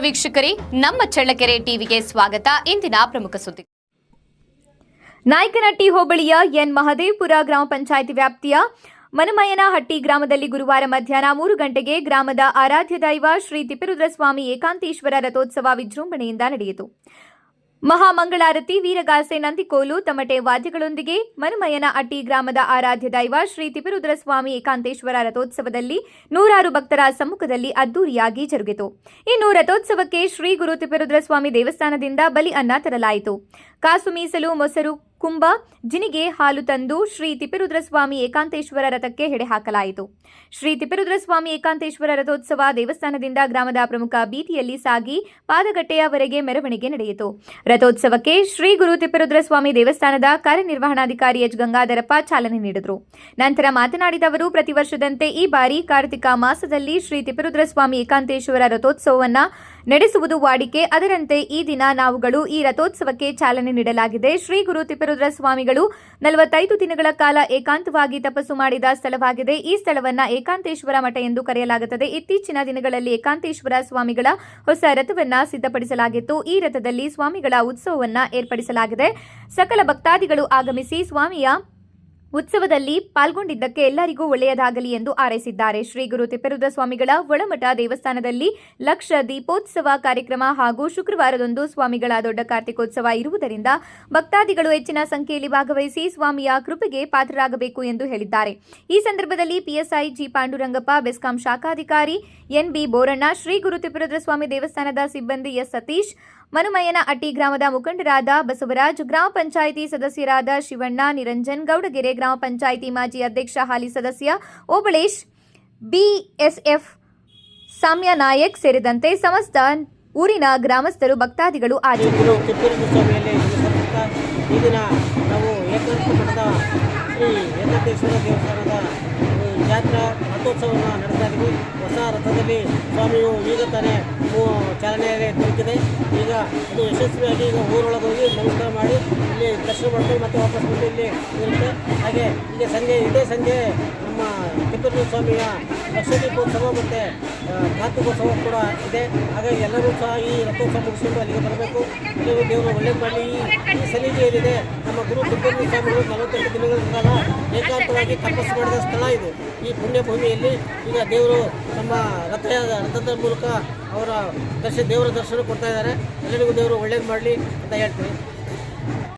ವೀಕ್ಷಕರೇ, ನಮ್ಮ ಚಳ್ಳಕೆರೆ ಟಿವಿಗೆ ಸ್ವಾಗತ. ಇಂದಿನ ಪ್ರಮುಖ ಸುದ್ದಿ. ನಾಯಕನಹಟ್ಟಿ ಹೋಬಳಿಯ ಎನ್ ಮಹದೇವಪುರ ಗ್ರಾಮ ಪಂಚಾಯಿತಿ ವ್ಯಾಪ್ತಿಯ ಮನಮಯನಹಟ್ಟಿ ಗ್ರಾಮದಲ್ಲಿ ಗುರುವಾರ ಮಧ್ಯಾಹ್ನ ಮೂರು ಗಂಟೆಗೆ ಗ್ರಾಮದ ಆರಾಧ್ಯ ದೈವ ಶ್ರೀ ತಿಪ್ಪರುದ್ರಸ್ವಾಮಿ ಏಕಾಂತೇಶ್ವರ ರಥೋತ್ಸವ ವಿಜೃಂಭಣೆಯಿಂದ ನಡೆಯಿತು. ಮಹಾಮಂಗಳಾರತಿ ವೀರಗಾಸೆ ನಂದಿಕೋಲು ತಮಟೆ ವಾದ್ಯಗಳೊಂದಿಗೆ ಮನುಮಯನ ಅಟ್ಟಿ ಗ್ರಾಮದ ಆರಾಧ್ಯ ದೈವ ಶ್ರೀ ತಿಪ್ಪರುದ್ರಸ್ವಾಮಿ ಏಕಾಂತೇಶ್ವರ ರಥೋತ್ಸವದಲ್ಲಿ ನೂರಾರು ಭಕ್ತರ ಸಮ್ಮುಖದಲ್ಲಿ ಅದ್ದೂರಿಯಾಗಿ ಜರುಗಿತು. ಇನ್ನು ರಥೋತ್ಸವಕ್ಕೆ ಶ್ರೀ ಗುರು ತಿಪ್ಪರುದ್ರಸ್ವಾಮಿ ದೇವಸ್ಥಾನದಿಂದ ಬಲಿ ಅನ್ನ ತರಲಾಯಿತು. ಕಾಸು ಮೀಸಲು ಮೊಸರು ಕುಂಭ ಜಿನಿಗೆ ಹಾಲು ತಂದು ಶ್ರೀ ತಿಪ್ಪಿರುದ್ರಸ್ವಾಮಿ ಏಕಾಂತೇಶ್ವರ ರಥಕ್ಕೆ ಹೆಡೆ ಹಾಕಲಾಯಿತು ಶ್ರೀ ತಿಪಿರುದ್ರಸ್ವಾಮಿ ಏಕಾಂತೇಶ್ವರ ರಥೋತ್ಸವ ದೇವಸ್ಥಾನದಿಂದ ಗ್ರಾಮದ ಪ್ರಮುಖ ಬೀದಿಯಲ್ಲಿ ಸಾಗಿ ಪಾದಗಟ್ಟೆಯವರೆಗೆ ಮೆರವಣಿಗೆ ನಡೆಯಿತು. ರಥೋತ್ಸವಕ್ಕೆ ಶ್ರೀ ಗುರು ತಿಪ್ಪಿರುದ್ರಸ್ವಾಮಿ ದೇವಸ್ಥಾನದ ಕಾರ್ಯನಿರ್ವಹಣಾಧಿಕಾರಿ ಎಚ್. ಗಂಗಾಧರಪ್ಪ ಚಾಲನೆ ನೀಡಿದರು. ನಂತರ ಮಾತನಾಡಿದ ಅವರು, ಪ್ರತಿ ವರ್ಷದಂತೆ ಈ ಬಾರಿ ಕಾರ್ತಿಕ ಮಾಸದಲ್ಲಿ ಶ್ರೀ ತಿಪಿರುದ್ರಸ್ವಾಮಿ ಏಕಾಂತೇಶ್ವರ ರಥೋತ್ಸವವನ್ನ ನಡೆಸುವುದು ವಾಡಿಕೆ. ಅದರಂತೆ ಈ ದಿನ ನಾವುಗಳು ಈ ರಥೋತ್ಸವಕ್ಕೆ ಚಾಲನೆ ನೀಡಲಾಗಿದೆ. ಶ್ರೀ ಗುರು ತಿಪ್ಪರುದ್ರ ಸ್ವಾಮಿಗಳು ನಲವತ್ತೈದು ದಿನಗಳ ಕಾಲ ಏಕಾಂತವಾಗಿ ತಪಸ್ಸು ಮಾಡಿದ ಸ್ಥಳವಾಗಿದೆ. ಈ ಸ್ಥಳವನ್ನ ಏಕಾಂತೇಶ್ವರ ಮಠ ಎಂದು ಕರೆಯಲಾಗುತ್ತದೆ. ಇತ್ತೀಚಿನ ದಿನಗಳಲ್ಲಿ ಏಕಾಂತೇಶ್ವರ ಸ್ವಾಮಿಗಳ ಹೊಸ ರಥವನ್ನ ಸಿದ್ಧಪಡಿಸಲಾಗಿತ್ತು. ಈ ರಥದಲ್ಲಿ ಸ್ವಾಮಿಗಳ ಉತ್ಸವವನ್ನ ಏರ್ಪಡಿಸಲಾಗಿದೆ. ಸಕಲ ಭಕ್ತಾದಿಗಳು ಆಗಮಿಸಿ ಸ್ವಾಮಿಯ ಉತ್ಸವದಲ್ಲಿ ಪಾಲ್ಗೊಂಡಿದ್ದಕ್ಕೆ ಎಲ್ಲರಿಗೂ ಒಳ್ಳೆಯದಾಗಲಿ ಎಂದು ಹಾರೈಸಿದ್ದಾರೆ. ಶ್ರೀ ಗುರು ತಿಪ್ಪರುದ್ರ ಸ್ವಾಮಿಗಳ ಒಳಮಠ ದೇವಸ್ಥಾನದಲ್ಲಿ ಲಕ್ಷ ದೀಪೋತ್ಸವ ಕಾರ್ಯಕ್ರಮ ಹಾಗೂ ಶುಕ್ರವಾರದಂದು ಸ್ವಾಮಿಗಳ ದೊಡ್ಡ ಕಾರ್ತಿಕೋತ್ಸವ ಇರುವುದರಿಂದ ಭಕ್ತಾದಿಗಳು ಹೆಚ್ಚಿನ ಸಂಖ್ಯೆಯಲ್ಲಿ ಭಾಗವಹಿಸಿ ಸ್ವಾಮಿಯ ಕೃಪೆಗೆ ಪಾತ್ರರಾಗಬೇಕು ಎಂದು ಹೇಳಿದ್ದಾರೆ. ಈ ಸಂದರ್ಭದಲ್ಲಿ ಪಿಎಸ್ಐ ಜಿ ಪಾಂಡುರಂಗಪ್ಪ, ಬೆಸ್ಕಾಂ ಶಾಖಾಧಿಕಾರಿ ಎನ್ಬಿ ಬೋರಣ್ಣ, ಶ್ರೀ ಗುರು ತಿಪ್ಪರುದ್ರ ಸ್ವಾಮಿ ದೇವಸ್ಥಾನದ ಸಿಬ್ಬಂದಿ ಎಸ್ ಸತೀಶ್ ಮನುಮಯ್ಯನ ಅಟ್ಟಿ ಗ್ರಾಮದ ಮುಖಂಡರಾದ ಬಸವರಾಜ್ ಗ್ರಾಮ ಪಂಚಾಯಿತಿ ಸದಸ್ಯರಾದ ಶಿವಣ್ಣ ನಿರಂಜನ್ ಗೌಡಗೆರೆ ಗ್ರಾಮ ಪಂಚಾಯಿತಿ ಮಾಜಿ ಅಧ್ಯಕ್ಷ ಹಾಲಿ ಸದಸ್ಯ ಓಬಳೇಶ್ ಬಿಎಸ್ಎಫ್ ಸಾಮ್ಯ ನಾಯಕ್ ಸೇರಿದಂತೆ ಸಮಸ್ತ ಊರಿನ ಗ್ರಾಮಸ್ಥರು ಭಕ್ತಾದಿಗಳು ಹಾಜರಿದ್ದರು. ಗುರು ತಿಪ್ಪೇಶ್ವರ ಸ್ವಾಮಿಯಲ್ಲಿ ನಮಸ್ಕರಿಸುತ್ತಾ ಈ ದಿನ ನಾವು ಏಕಾಂತ ಮಠದ ಶ್ರೀ ಏಕಾಂತೇಶ್ವರ ದೇವಸ್ಥಾನದ ಆ, ಜಾತ್ರಾ ರಥೋತ್ಸವವನ್ನು ನಡೆಸ್ತಾ ಇದ್ದೀವಿ. ಹೊಸ ರಥದಲ್ಲಿ ಸ್ವಾಮಿಯು ಈಗ ತಾನೇ ಚಾಲನೆಯಲ್ಲಿ ದೊರಕಿದೆ ಈಗ ಅದು ಯಶಸ್ವಿಯಾಗಿ ಈಗ ಊರೊಳಗೆ ಹೋಗಿ ನಮಸ್ಕಾರ ಮಾಡಿ ಇಲ್ಲಿ ದರ್ಶನ ಮಾಡ್ಕೊಂಡು ಮತ್ತೆ ವಾಪಸ್ ಬಂದು ಇಲ್ಲಿ ಇರುತ್ತೆ. ಹಾಗೆ ಈಗ ಸಂಜೆ, ಇದೇ ಸಂಜೆ ನಮ್ಮ ತಿಪ್ಪೇಶ್ವರ ಸ್ವಾಮಿಯ ಲಕ್ಷದೀಪೋತ್ಸವ ಮತ್ತು ಕಾರ್ತಿಕೋತ್ಸವ ಕೂಡ ಇದೆ. ಹಾಗಾಗಿ ಎಲ್ಲರೂ ಸಹ ಈ ರಥೋತ್ಸವ ಮುಗಿಸ್ಕೊಂಡು ಅಲ್ಲಿಗೆ ಬರಬೇಕು. ಎಲ್ಲರೂ ದೇವರು ಒಳ್ಳೇದು ಮಾಡಿ ಈ ಈ ಏನಿದೆ ನಮ್ಮ ಗುರು ತಿಪ್ಪೇಶ್ವರ ಸ್ವಾಮಿಗಳು ನಲವತ್ತೆಂಟು ದಿನಗಳ ಕಾಲ ಏಕಾಂತವಾಗಿ ತಪಸ್ಸು ಮಾಡಿದ ಸ್ಥಳ ಇದು. ಈ ಪುಣ್ಯ ಭೂಮಿಯಲ್ಲಿ ಈಗ ದೇವರು ನಮ್ಮ ರಥ ರಥದ ಮೂಲಕ ಅವರ ದರ್ಶನ, ದೇವರ ದರ್ಶನ ಕೊಡ್ತಾ ಇದ್ದಾರೆ. ಎಲ್ಲರಿಗೂ ದೇವರು ಒಳ್ಳೇದು ಮಾಡಲಿ ಅಂತ ಹೇಳ್ತೀನಿ.